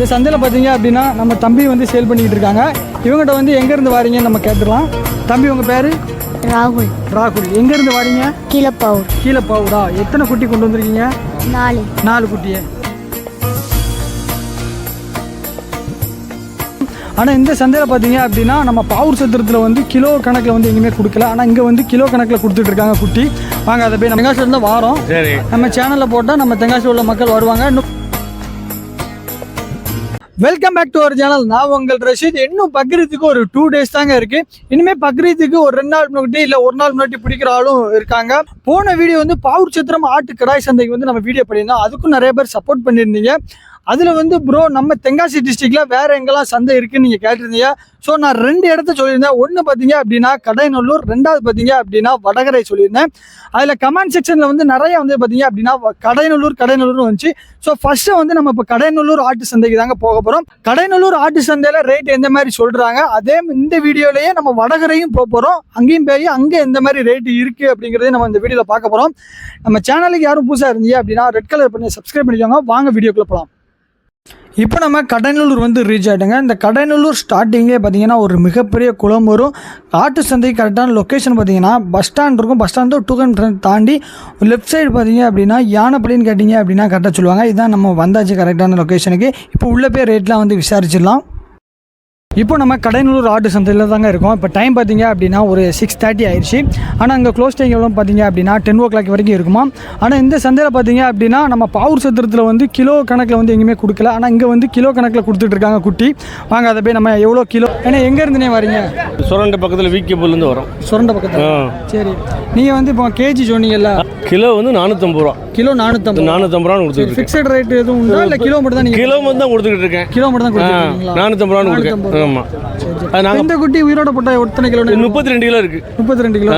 இந்த சந்தையில் பார்த்தீங்க அப்படின்னா நம்ம தம்பி வந்து சேல் பண்ணிக்கிட்டு இருக்காங்க. இவங்ககிட்ட வந்து எங்கேருந்து வாரீங்கன்னு நம்ம கேட்டுடலாம். தம்பி உங்கள் பேர்? ராகுல். ராகுல். எங்கேருந்து வாரீங்க? கீழப்பவுர். கீழே பாவுடா எத்தனை குட்டி கொண்டு வந்திருக்கீங்க? நாலு. நாலு குட்டியே. ஆனால் இந்த சந்தையில் பார்த்தீங்க அப்படின்னா நம்ம பாவூர் சத்திரத்தில் வந்து கிலோ கணக்கில் வந்து எங்கேயுமே கொடுக்கல. ஆனால் இங்கே வந்து கிலோ கணக்கில் கொடுத்துட்டு இருக்காங்க குட்டி. வாங்க அதை போய் நம்ம தெங்காசிலேருந்து வாரோம். சரி. நம்ம சேனலில் போட்டால் நம்ம தெங்காசியில் உள்ள மக்கள் வருவாங்க. இன்னும் welcome back to our channel நான் உங்கள் ரஷீத். இன்னும் பக்ரீத்துக்கு ஒரு டூ டேஸ் தாங்க இருக்கு. இனிமே பக்ரீத்துக்கு ஒரு ரெண்டு நாள் முன்னாடி இல்லை ஒரு நாள் முன்னாடி பிடிக்கிற ஆளும் இருக்காங்க. போன வீடியோ வந்து பாவூர் சத்திரம் ஆட்டு கடாய் சந்தைக்கு வந்து நம்ம வீடியோ பண்ணியிருந்தோம். அதுக்கும் நிறைய பேர் சப்போர்ட் பண்ணியிருந்தீங்க. அதில் வந்து ப்ரோ நம்ம தென்காசி டிஸ்ட்ரிக்டில் வேறு எங்கெல்லாம் சந்தை இருக்குன்னு நீங்கள் கேட்டிருந்தீங்க. ஸோ நான் ரெண்டு இடத்த சொல்லியிருந்தேன். ஒன்று பார்த்தீங்க அப்படின்னா கடைநல்லூர். ரெண்டாவது பார்த்தீங்க அப்படின்னா வடகரை சொல்லியிருந்தேன். அதில் கமெண்ட் செக்ஷனில் வந்து நிறைய வந்து பார்த்தீங்க அப்படின்னா கடைநல்லூர் கடைநல்லூர்னு வந்துச்சு. ஸோ ஃபஸ்ட்டு வந்து நம்ம இப்போ கடைநல்லூர் ஆட்டு சந்தைக்கு தாங்க போக போகிறோம் கடைநல்லூர் ஆட்டு சந்தையில் ரேட் எந்த மாதிரி சொல்கிறாங்க அதே இந்த வீடியோலேயே நம்ம வடகரையும் போக போகிறோம் அங்கேயும் போய் அங்கே எந்த மாதிரி ரேட்டு இருக்குது அப்படிங்கிறதையும் நம்ம இந்த வீடியோவில் பார்க்க போகிறோம் நம்ம சேனலுக்கு யாரும் புதுசாக இருந்தீங்க அப்படின்னா ரெட் கலர் பண்ணி சப்ஸ்கிரைப் பண்ணிக்கோங்க. வாங்க வீடியோக்குள்ளே போகலாம் இப்போ நம்ம கடநல்லூர் வந்து ரீச் ஆகிட்டோங்க இந்த கடநல்லூர் ஸ்டார்டிங்கே பார்த்தீங்கன்னா ஒரு மிகப்பெரிய குளம் வரும். ஆட்டு சந்தை கரெக்டான லொக்கேஷன் பார்த்தீங்கன்னா பஸ் ஸ்டாண்ட் இருக்கும். பஸ் ஸ்டாண்டு டூ கிலோமீட்டர் தாண்டி லெஃப்ட் சைடு பார்த்தீங்க அப்படின்னா யானைப்பள்ளின்னு கேட்டிங்க அப்படின்னா கரெக்டாக சொல்லுவாங்க. இதுதான் நம்ம வந்தாச்சு கரெக்டான லொக்கேஷனுக்கு இப்போ உள்ள போய் ரேட்லாம் வந்து விசாரிச்சிடலாம். இப்போ நம்ம கடைநல்லூர் ஆட்டு சந்தையில் தாங்க இருக்கோம். இப்போ டைம் பார்த்தீங்க அப்படின்னா ஒரு சிக்ஸ் தேர்ட்டி ஆயிடுச்சு ஆனால் இங்கே க்ளோஸ் டைம் எவ்வளோ பார்த்தீங்க அப்படின்னா டென் ஓ கிளாக் வரைக்கும் இருக்குமா? ஆனால் இந்த சந்தையில் பார்த்தீங்க அப்படின்னா நம்ம பாவூர் சத்திரத்தில் வந்து கிலோ கணக்கில் வந்து எங்கேயுமே கொடுக்கல. ஆனால் இங்கே வந்து கிலோ கணக்கில் கொடுத்துட்டு இருக்காங்க குட்டி. வாங்க அதை போய் நம்ம எவ்வளோ கிலோ? ஏன்னா எங்கேருந்துனே வரீங்க? சுரண்ட பக்கத்தில் விகேபுல்லேருந்து வரோம். சுரண்ட பக்கத்தில். சரி. நீங்கள் வந்து இப்போ கேஜி சொன்னீங்கல்ல? கிலோ வந்து நானூற்றம்பது ரூபா. கிலோ நானூற்றம்பது நானூற்றம்பது ரூபான்னு கொடுத்துட்டு இருக்கேன். ஃபிக்ஸட் ரேட் எதுவும் உண்டா? இல்லை கிலோ மட்டும் தான் கிலோ வந்து தான் கொடுத்துக்கிட்டு இருக்கேன். கிலோ மட்டும் தான் நானூற்றம்பது ரூபான்னு கொடுக்கேன். ஆமாம் அது நாங்கள் இந்த குட்டி உயிரோட போட்டால் எத்தனை கிலோ முப்பத்தி ரெண்டு கிலோ இருக்கு. முப்பத்தி ரெண்டு கிலோ?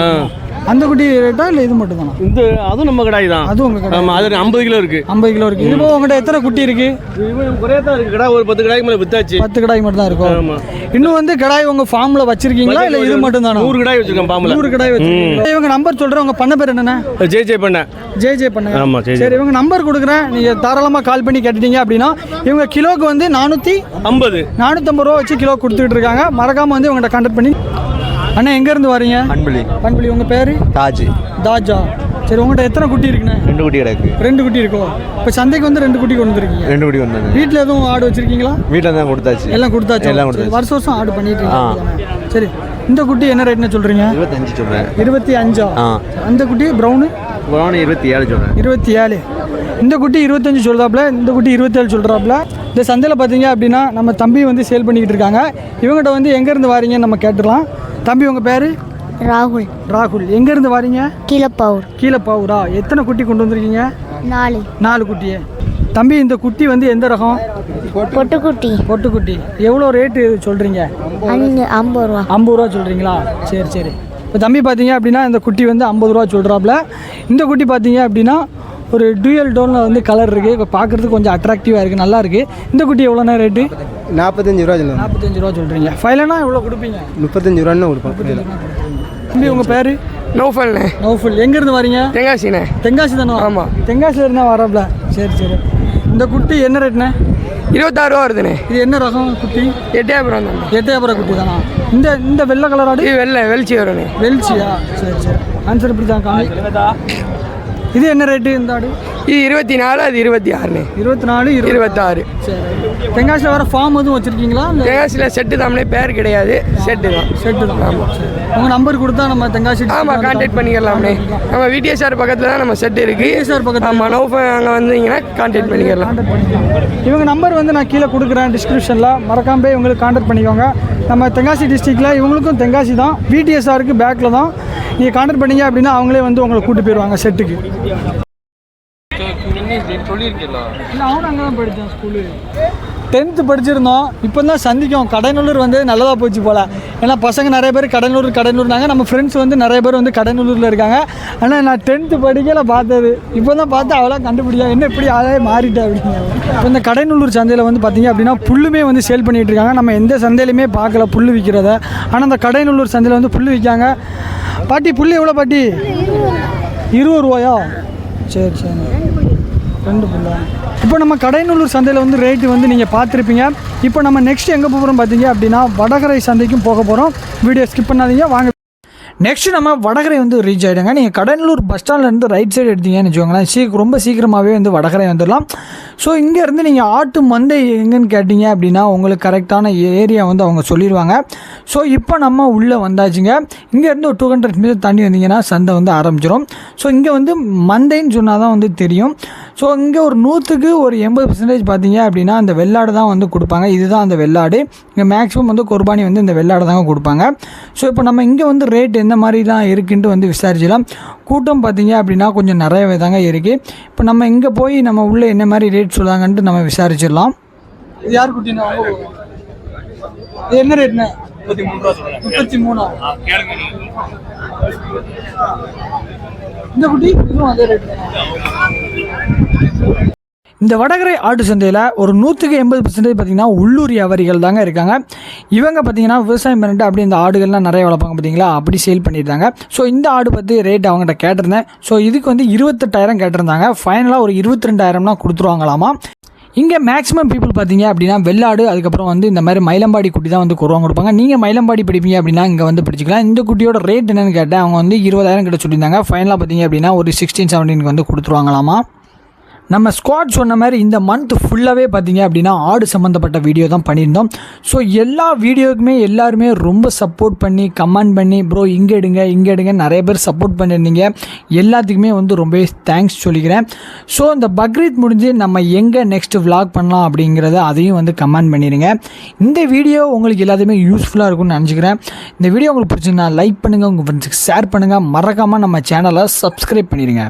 அந்த குட்டி ரேட்டா இல்லை இது மட்டும் தானா இந்த அதுவும் நம்ம கடாய் தான். அதுவும் உங்க கடை ஆமாம் அது ஐம்பது கிலோ இருக்கு. ஐம்பது கிலோ இருக்கு. இப்போ உங்கள்கிட்ட எத்தனை குட்டி இருக்கு? குறையா தான் இருக்கு. கடா ஒரு பத்து கடாய்க்கு மேலே வித்தாச்சு. பத்து கடாய் மட்டும் தான் இருக்கும். ஆமாம் இன்னும் வந்து கடாய் உங்க ஃபார்ம்ல வச்சிருக்கீங்களா? இல்லை இது மட்டும் தானா நூறு கடாய் வச்சிருக்கேன் பாம்புல நூறு கடாய் வச்சிருக்கீங்க இவங்க நம்பர் சொல்றேன். உங்க பண்ண பேர் என்னண்ணே? ஜே ஜே பண்ணேன் ஜே ஜே பண்ணுங்க ஆமாம் சரி இவங்க நம்பர் கொடுக்குறேன். நீங்க தாராளமா கால் பண்ணி கேட்டுட்டீங்க அப்படின்னா இவங்க கிலோக்கு வந்து நானூற்றி ஐம்பது. நானூற்றம்பது ரூபா வச்சு கிலோ கொடுத்துட்டு இருக்காங்க. மறக்காம வந்து இவங்கள்ட்ட கான்டாக்ட் பண்ணி அண்ணா எங்க இருந்து வரீங்க? அன்பளி பண்புலி உங்க பேரு? தாஜ். தாஜா. சரி உங்கள்கிட்ட எத்தனை குட்டி இருக்குண்ணே? ரெண்டு குட்டி கிடக்கு. ரெண்டு குட்டி இருக்கும் இப்போ சந்தைக்கு வந்து ரெண்டு குட்டி கொண்டு வந்துருக்கீங்க. ரெண்டு குட்டி வந்தாங்க வீட்டில் எதுவும் ஆடு வச்சிருக்கீங்களா? வீட்டில் தான் கொடுத்தாச்சு. எல்லாம் கொடுத்தாச்சு? எல்லாம் கொடுத்தாச்சு. வருஷம் வருஷம் ஆடு பண்ணிட்டு இருக்கீங்க சரி இந்த குட்டி என்ன ரேட்னு சொல்றீங்க? இருபத்தஞ்சு சொல்கிறேன் இருபத்தி அஞ்சா? ஆ. அந்த குட்டி ப்ரௌனு புறான இருபத்தி ஏழு சொல்கிறேன் இருபத்தி ஏழு. இந்த குட்டி இருபத்தஞ்சு சொல்கிறாப்புல இந்த குட்டி இருபத்தேழு சொல்கிறாப்புல இந்த சந்தையில் பார்த்தீங்க அப்படின்னா நம்ம தம்பி வந்து சேல் பண்ணிக்கிட்டு இருக்காங்க. இவங்ககிட்ட வந்து எங்கேருந்து வாரீங்கன்னு நம்ம கேட்டுடலாம். தம்பி உங்கள் பேர்? ராகுல். ராகுல். எங்கேருந்து வாரீங்க? கீழப்பவுர். கீழே பாவூரா எத்தனை குட்டி கொண்டு வந்திருக்கீங்க? நாலு. நாலு குட்டியே தம்பி இந்த குட்டி வந்து எந்த ரகம்? பொட்டுக்குட்டி. பொட்டுக்குட்டி. எவ்வளோ ரேட்டு சொல்கிறீங்க அஞ்சு ஐம்பது ரூபா. ஐம்பது ரூபா சொல்கிறீங்களா சரி சரி. இப்போ தம்பி பார்த்தீங்க அப்படின்னா இந்த குட்டி வந்து ஐம்பது ரூபா சொல்கிறாப்புல இந்த குட்டி பார்த்தீங்க அப்படின்னா ஒரு டூயல் டோனில் வந்து கலர் இருக்குது இப்போ பார்க்குறதுக்கு கொஞ்சம் அட்ராக்டிவாக இருக்குது நல்லா இருக்குது இந்த குட்டி எவ்வளோண்ணா ரேட்டு நாற்பத்தஞ்சு ரூபா சொல்லுவேன் நாற்பத்தஞ்சு ரூபா சொல்கிறீங்க ஃபைனலாக எவ்வளோ கொடுப்பீங்க? முப்பத்தஞ்சு ரூபான்னு கொடுப்பேன் தம்பி உங்கள் பேர்? நோஃபல்ண்ணே நௌஃபுல் எங்கேருந்து வரீங்க? தெங்காசிண்ணே தென்காசி தானே? ஆமாம். தென்காசியில் இருந்தால் வராப்புல சரி சரி. இந்த குட்டி என்ன ரேட்ண்ணே இருபத்தாறு ரூபா வருதுண்ணே. இது என்ன ரகம் குட்டி? எட்டயபுரம் தானே எட்டயபுரம் குட்டி தானா? இந்த இந்த வெள்ளை கலர் ஆடு? இது வெள்ளை வெளிச்சி வரும்ண்ணே. வெளிச்சியா? சரி சரி. ஆன்சர் இப்படி தான் காமி இது என்ன ரேட்டு இந்த ஆடு? இது இருபத்தி நாலு அது இருபத்தி ஆறுண்ணே இருபத்தி நாலு இருபது இருபத்தாறு. சரி தென்காசியில் வர ஃபார்ம் எதுவும் வச்சுருக்கீங்களா? தெங்காசியில் செட்டு தாமனே பேர் கிடையாது. செட்டு தான். செட்டு தான். சரி. உங்க நம்பர் கொடுத்தா நம்ம தென்காசி ஆமாம் கான்டாக்ட் பண்ணிக்கலாம்ண்ணே. நம்ம விடிஎஸ்ஆர் பக்கத்தில் தான் நம்ம செட்டு இருக்கு. VTSR பக்கத்துல. ஆமாம் நோஃபல் அங்கே வந்தீங்கன்னா கான்டாக்ட் பண்ணிக்கலாம். இவங்க நம்பர் வந்து நான் கீழே கொடுக்குறேன் டிஸ்கிரிப்ஷனில் மறக்காம போய் இவங்களுக்கு கான்டாக்ட் பண்ணிக்கோங்க. நம்ம தென்காசி டிஸ்ட்ரிக்டில் இவங்களுக்கும் தென்காசி தான். விடிஎஸ்ஆருக்கு பேக்கில் தான். நீங்கள் கான்டாக்ட் பண்ணீங்க அப்படின்னா அவங்களே வந்து உங்களை கூட்டு போயிடுவாங்க செட்டுக்கு டென்த்து படிச்சிருந்தோம். இப்போ தான் சந்திக்கும். கடனூர் வந்து நல்லதாக போச்சு போல். ஏன்னா பசங்க நிறைய பேர் கடனூர் கடனூர்னாங்க நம்ம ஃப்ரெண்ட்ஸ் வந்து நிறைய பேர் வந்து கடனூரில் இருக்காங்க. ஆனால் நான் டென்த்து படிக்கல பார்த்தது. இப்போ தான் பார்த்து அவ்வளோ கண்டுபிடிக்கா என்ன இப்படி ஆளே மாறிட்டேன் அப்படிங்க இப்போ இந்த கடனூர் சந்தையில் வந்து பார்த்தீங்க அப்படின்னா புல்லுமே வந்து சேல் பண்ணிகிட்டு இருக்காங்க. நம்ம எந்த சந்தையிலுமே பார்க்கல புல் விற்கிறத ஆனால் அந்த கடைநல்லூர் சந்தையில் வந்து புல் விற்காங்க. பாட்டி புள்ளி எவ்வளோ பாட்டி? இருபது ரூபாயா? சரி சரி. ரெண்டு புள்ளா இப்போ நம்ம கடைநல்லூர் சந்தையில் வந்து ரேட்டு வந்து நீங்கள் பார்த்துருப்பீங்க. இப்போ நம்ம நெக்ஸ்ட் எங்கே போகிறோம் பார்த்தீங்க அப்படின்னா வடகரை சந்தைக்கும் போக போகிறோம் வீடியோ ஸ்கிப் பண்ணாதீங்க. வாங்க நெக்ஸ்ட்டு நம்ம வடகரை வந்து ரீச் ஆகிடுங்க நீங்கள் கடலூர் பஸ் ஸ்டாண்ட்லேருந்து ரைட் சைடு எடுத்தீங்கன்னு வச்சுக்கோங்களேன். சீக்கிரம் ரொம்ப சீக்கிரமாகவே வந்து வடகரை வந்துடலாம். ஸோ இங்கேருந்து நீங்கள் ஆட்டு மந்தை எங்கேன்னு கேட்டிங்க அப்படின்னா உங்களுக்கு கரெக்டான ஏரியா வந்து அவங்க சொல்லிடுவாங்க. ஸோ இப்போ நம்ம உள்ளே வந்தாச்சுங்க. இங்கேருந்து ஒரு டூ ஹண்ட்ரட் மீட்டர் தண்ணி வந்தீங்கன்னா சந்தை வந்து ஆரம்பிச்சிடும் ஸோ இங்கே வந்து மந்தைன்னு சொன்னால் தான் வந்து தெரியும். ஸோ இங்கே ஒரு நூற்றுக்கு ஒரு எண்பது பர்சன்டேஜ் பார்த்தீங்க அப்படின்னா அந்த வெள்ளாடு தான் வந்து கொடுப்பாங்க. இதுதான் அந்த வெள்ளாடு. இங்கே மேக்ஸிமம் வந்து குர்பானி வந்து இந்த வெள்ளாடு தாங்க கொடுப்பாங்க. ஸோ இப்போ நம்ம இங்கே வந்து ரேட் எந்த மாதிரிலாம் இருக்குன்ட்டு வந்து விசாரிச்சிடலாம் கூட்டம் பார்த்தீங்க அப்படின்னா கொஞ்சம் நிறையவே தாங்க இருக்குது இப்போ நம்ம இங்கே போய் நம்ம உள்ளே என்ன மாதிரி ரேட் சொல்லுவாங்கன்ட்டு நம்ம விசாரிச்சிடலாம். யார் குட்டினா? என்ன ரேட்ண்ணே முப்பத்தி மூணு ரூபா முப்பத்தி மூணா? இந்த குட்டி? இதுவும் அதே ரேட் இந்த வடகரை ஆட்டு சந்தையில் ஒரு நூற்றுக்கு எண்பது பர்சன்டேஜ் பார்த்தீங்கன்னா உள்ளூர் வியாபாரிகள் தாங்க இருக்காங்க. இவங்க பார்த்தீங்கன்னா விவசாயம் பண்ணிட்டு அப்படி இந்த ஆடுகள்லாம் நிறைய வளர்ப்பாங்க பார்த்தீங்களா அப்படி சேல் பண்ணியிருந்தாங்க ஸோ இந்த ஆடு பற்றி ரேட் அவங்ககிட்ட கேட்டிருந்தேன். ஸோ இதுக்கு வந்து இருபத்தெட்டாயிரம் கேட்டிருந்தாங்க. ஃபைனலாக ஒரு இருபத்தி ரெண்டாயிரம்னா கொடுத்துருவாங்களாமா? இங்கே மேக்ஸிமம் பீப்புள் பார்த்தீங்க அப்படின்னா வெள்ளாடு அதுக்கப்புறம் வந்து இந்த மாதிரி மயிலம்பாடி குட்டி தான் வந்து குருவாங்க கொடுப்பாங்க. நீங்கள் மயிலம்பாடி பிடிப்பீங்க அப்படின்னா இங்கே வந்து பிடிச்சிக்கலாம். இந்த குட்டியோட ரேட் என்னென்னு கேட்டேன். அவங்க வந்து இருபதாயிரம் கிட்ட சொல்லியிருந்தாங்க. ஃபைனலாக பார்த்தீங்க அப்படின்னா ஒரு சிக்ஸ்டீன் செவன்டீனுக்கு வந்து கொடுத்துருவாங்களாமா? நம்ம ஸ்குவாட் சொன்ன மாதிரி இந்த மந்த் ஃபுல்லாகவே பார்த்தீங்க அப்படின்னா ஆடு சம்மந்தப்பட்ட வீடியோ தான் பண்ணியிருந்தோம். ஸோ எல்லா வீடியோக்குமே எல்லாருமே ரொம்ப சப்போர்ட் பண்ணி கமெண்ட் பண்ணி ப்ரோ இங்கே எடுங்க இங்கே எடுங்க நிறைய பேர் சப்போர்ட் பண்ணியிருந்தீங்க. எல்லாத்துக்குமே வந்து ரொம்பவே தேங்க்ஸ் சொல்லிக்கிறேன். ஸோ இந்த பக்ரீத் முடிஞ்சு நம்ம எங்கே நெக்ஸ்ட் விலாக் பண்ணலாம் அப்படிங்கிறத அதையும் வந்து கமெண்ட் பண்ணிடுங்க இந்த வீடியோ உங்களுக்கு எல்லாத்தையுமே யூஸ்ஃபுல்லாக இருக்கும்னு நினச்சிக்கிறேன். இந்த வீடியோ உங்களுக்கு பிடிச்சிருந்தா லைக் பண்ணுங்கள் உங்கள் ஃப்ரெண்ட்ஸுக்கு ஷேர் பண்ணுங்கள் மறக்காமல் நம்ம சேனலை சப்ஸ்கிரைப் பண்ணிடுங்க